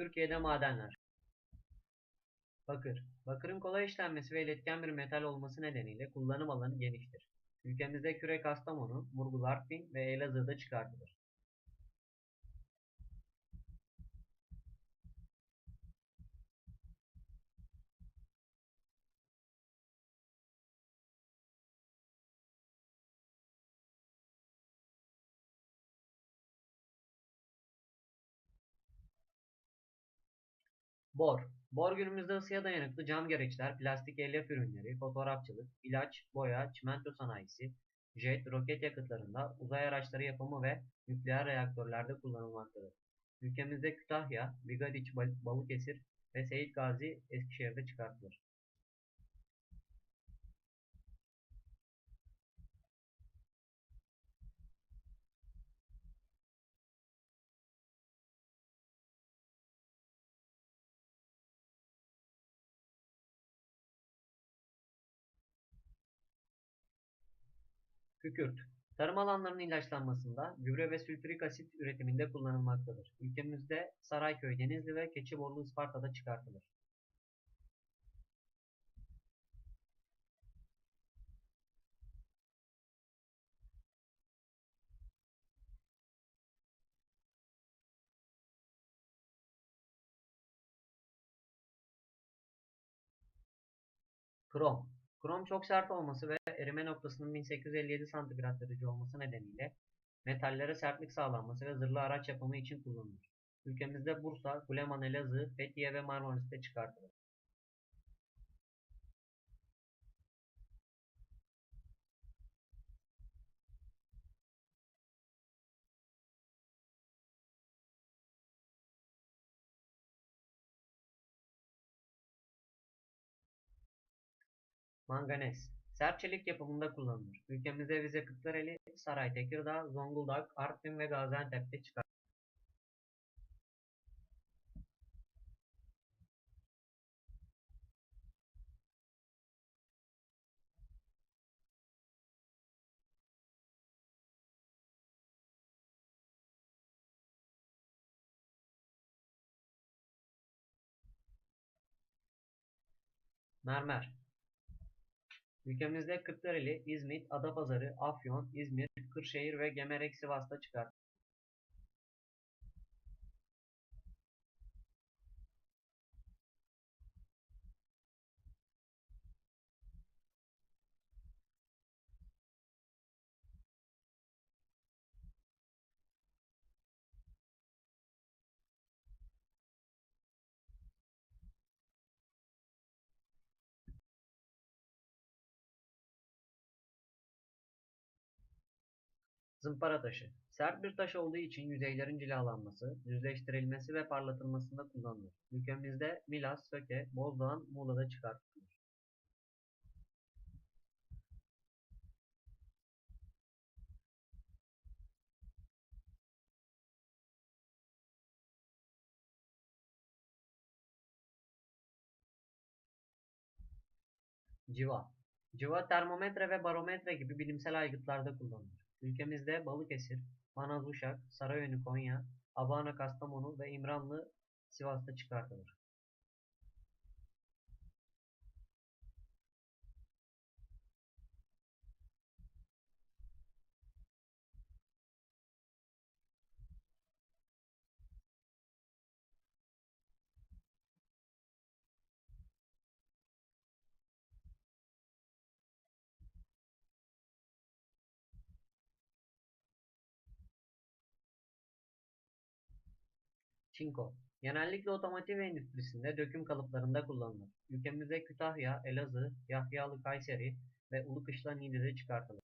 Türkiye'de madenler. Bakır. Bakırın kolay işlenmesi ve iletken bir metal olması nedeniyle kullanım alanı geniştir. Ülkemizde Kürek Kastamonu, Murgul Artvin ve Elazığ'da çıkartılır. Bor. Bor günümüzde ısıya dayanıklı cam gereçler, plastik elyaf ürünleri, fotoğrafçılık, ilaç, boya, çimento sanayisi, jet, roket yakıtlarında, uzay araçları yapımı ve nükleer reaktörlerde kullanılmaktadır. Ülkemizde Kütahya, Bigadiç, Bal- Balıkesir ve Seyit Gazi Eskişehir'de çıkartılır. Kükürt. Tarım alanlarının ilaçlanmasında, gübre ve sülfürik asit üretiminde kullanılmaktadır. Ülkemizde Sarayköy, Denizli ve Keçiborlu Isparta'da çıkartılır. Krom. Krom çok sert olması ve erime noktasının 1857 santigrat derece olması nedeniyle metallere sertlik sağlanması ve zırhlı araç yapımı için kullanılır. Ülkemizde Bursa, Kuleman, Elazığ, Fethiye ve Marmaris'te çıkartılır. Manganez. Sert çelik yapımında kullanılır. Ülkemizde Rize Kırklareli, Saray Tekirdağ, Zonguldak, Artvin ve Gaziantep'te çıkar. Mermer. Ülkemizde Kırklareli, İzmit, Adapazarı, Afyon, İzmir, Kırşehir ve Gemerek Sivas'ta çıkar. Zımpara taşı. Sert bir taş olduğu için yüzeylerin cilalanması, düzleştirilmesi ve parlatılmasında kullanılır. Ülkemizde Milas, Söke, Bozdoğan, Muğla'da çıkartılır. Civa. Civa termometre ve barometre gibi bilimsel aygıtlarda kullanılır. Ülkemizde Balıkesir, Manavuşak, Sarayönü Konya, Abana Kastamonu ve İmranlı Sivas'ta çıkartılır. Çinko. Genellikle otomotiv endüstrisinde döküm kalıplarında kullanılır. Ülkemizde Kütahya, Elazığ, Yahyalı Kayseri ve Ulukışla Niğde'de çıkartılır.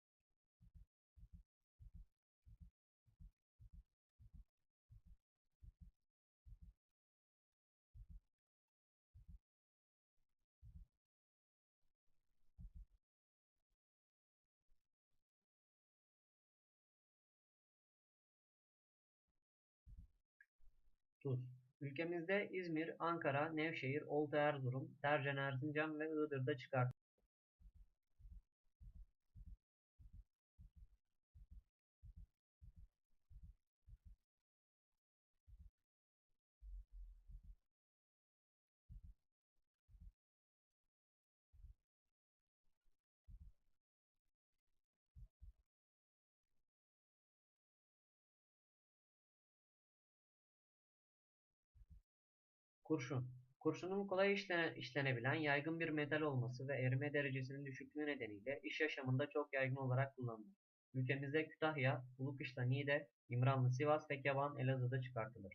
Tuz. Ülkemizde İzmir, Ankara, Nevşehir, Oltu Erzurum, Tercan Erzincan ve Iğdır'da çıkartılır. Kurşun. Kurşunun kolay işlene- işlenebilen yaygın bir metal olması ve erime derecesinin düşüklüğü nedeniyle iş yaşamında çok yaygın olarak kullanılır. Ülkemizde Kütahya, Ulukışla, Niğde, İmranlı, Sivas ve Keban Elazığ'da çıkartılır.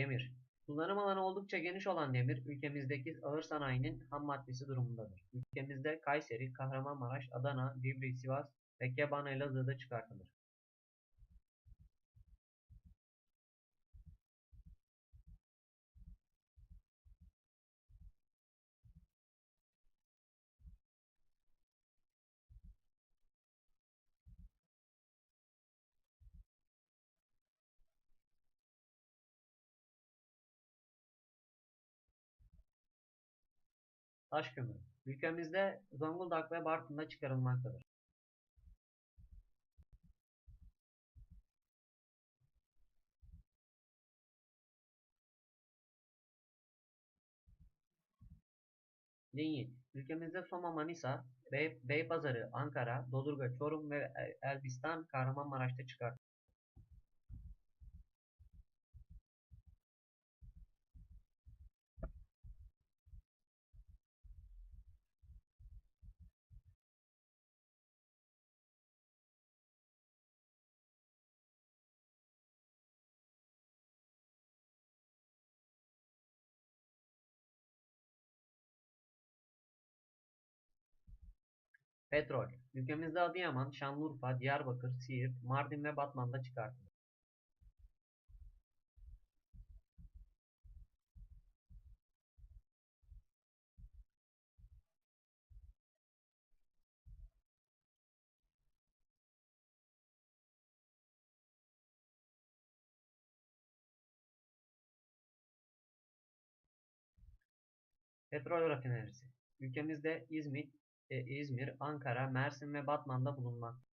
Demir. Kullanım alanı oldukça geniş olan demir, ülkemizdeki ağır sanayinin ham maddesi durumundadır. Ülkemizde Kayseri, Kahramanmaraş, Adana, Divri, Sivas ve Keban Elazığ'da çıkartılır. Taş kömürü. Ülkemizde Zonguldak ve Bartın'da çıkarılmaktadır. Linyit. Ülkemizde Soma, Manisa, Bey, Beypazarı, Ankara, Dodurga, Çorum ve El- Elbistan, Kahramanmaraş'ta çıkar. Petrol. Ülkemizde Adıyaman, Şanlıurfa, Diyarbakır, Siirt, Mardin ve Batman'da çıkartılır. Petrol rafinerisi. Ülkemizde İzmit, İzmir, Ankara, Mersin ve Batman'da bulunmaktadır.